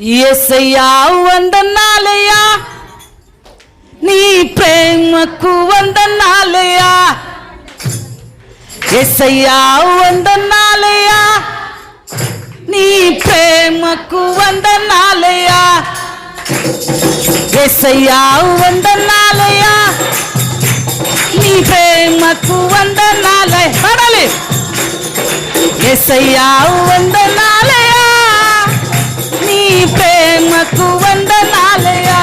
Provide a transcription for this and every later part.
ఎసయ్యా వందనాలయ్యా. నీ ప్రేమకు వందనాలయ్యా. ఎసయ్యా వందనాలయ్యా. నీ ప్రేమకు వందనాలయ్యా. ఎసయ్యా వందనాలయ్యా. నీ ప్రేమకు వందనాలయ పడాలి. ఎసయ్యా వందనాలయ్యా. ప్రేమకు వందనాలయా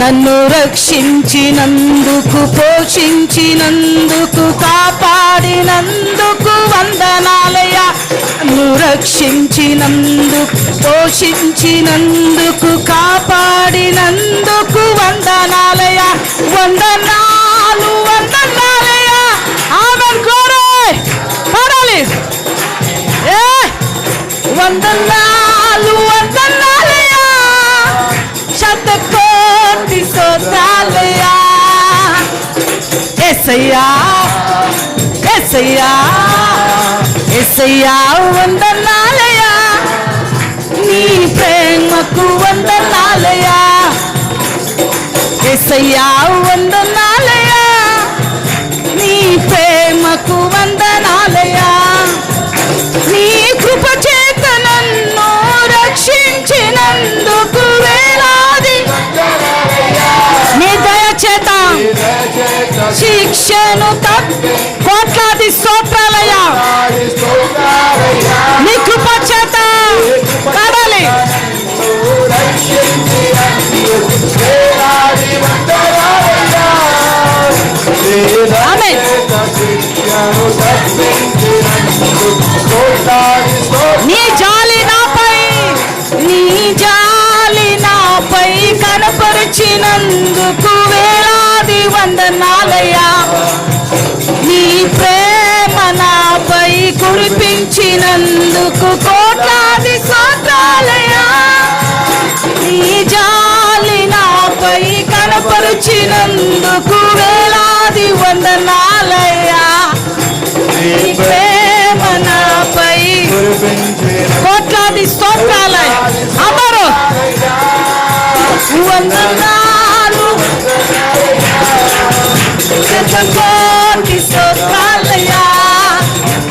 నన్ను రక్షించినందుకు పోషించినందుకు కాపాడినందుకు వందనాలయా నన్ను రక్షించినందుకు పోషించినందుకు కాపాడినందుకు వందనాలయా వందనాలు వందనాలయా ఆమెన్ కోరే పాడాలి. ఎస్ఐయా ఎస్ఐయా ఎస్ఐయా వందనాలయ్యా. నీ ప్రేమకు వందనాలయ్యా. ఎస్ఐయా వందనాలయ్యా. నీ ప్రేమకు వందనాలయా శిక్షను కోట్లాది స్తోత్రాలయ్యా. నీ కృప చేత కడాలి నీ జాలి నాపై నీ జాలి నాపై కనపరిచినందుకు వేలాది వందన కురిపించినందుకు కోట్లాది సోత్రాలయ్యా. నీ జాలి నాపై కనపరిచినందుకు వేలాది వందనాలయ్యా. నీ ప్రేమ నాపై కోట్లాది స్తోత్రాలయ అమరు. వందనాలు. కోటి స్తోత్రాలయ్యా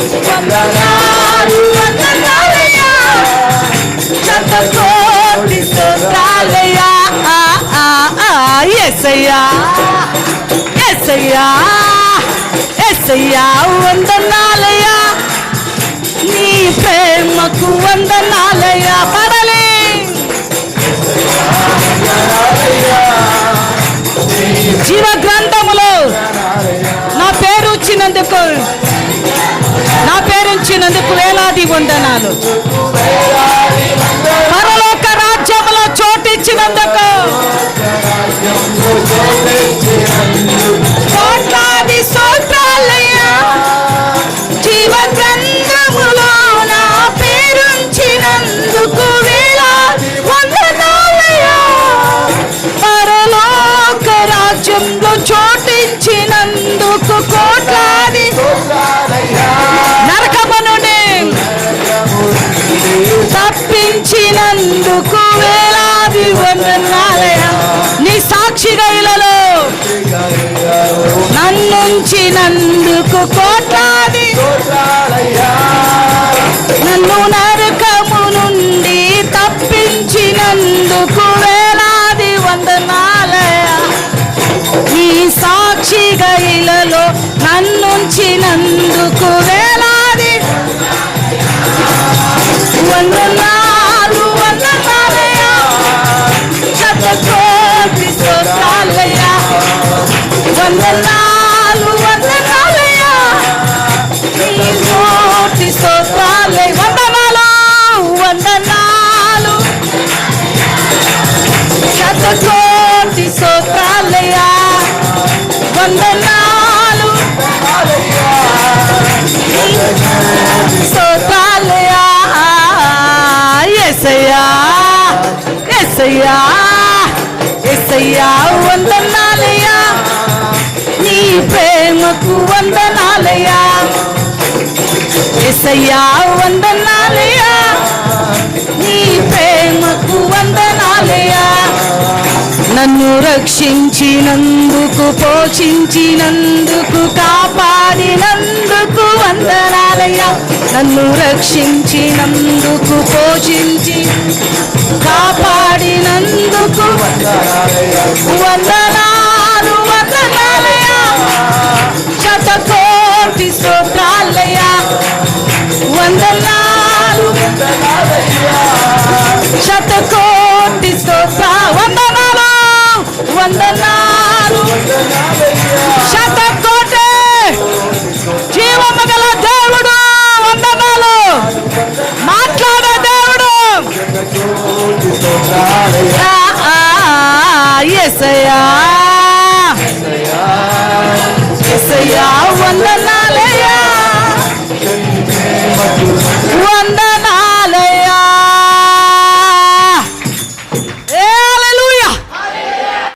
వందనాలు వందనాలయ్యా స్తోత్రాలయ్యా ఆ, ఆ, ఆ, యేసయ్యా యేసయ్యా యేసయ్యా వందనాలయ్యా. నీ ప్రేమకు వందనాలయ్యా. పడలే. జీవ గ్రంథములో నా పేరు వచ్చినందుకు నీకు వేలాది వందనాలు. పరలోక రాజ్యంలో చోటిచ్చినందుకు. నీకు వేలాది వందనాలయ్యా నీ సాక్షిగా ఇలలో నన్నుంచినందుకు కోట్లాది. నన్ను నరకము నుండి తప్పించినందుకు వేలాది వందనాలయ నీ సాక్షిగా ఇలలో నన్నుంచినందుకు వేలాది. వందనాలు. ఎస్సయ్యా ఎసయ్యా వందనాలయ్యా. నీ ప్రేమకు వందనాలయ్యా. ఎస్సయ్యా వందనాలయ్యా. నీ ప్రేమ నన్ను రక్షించినందుకు పోషించినందుకు కాపాడినందుకు వందనాలయ్యా. నన్ను రక్షించినందుకు పోషించి కాపాడినందుకు వందనాలు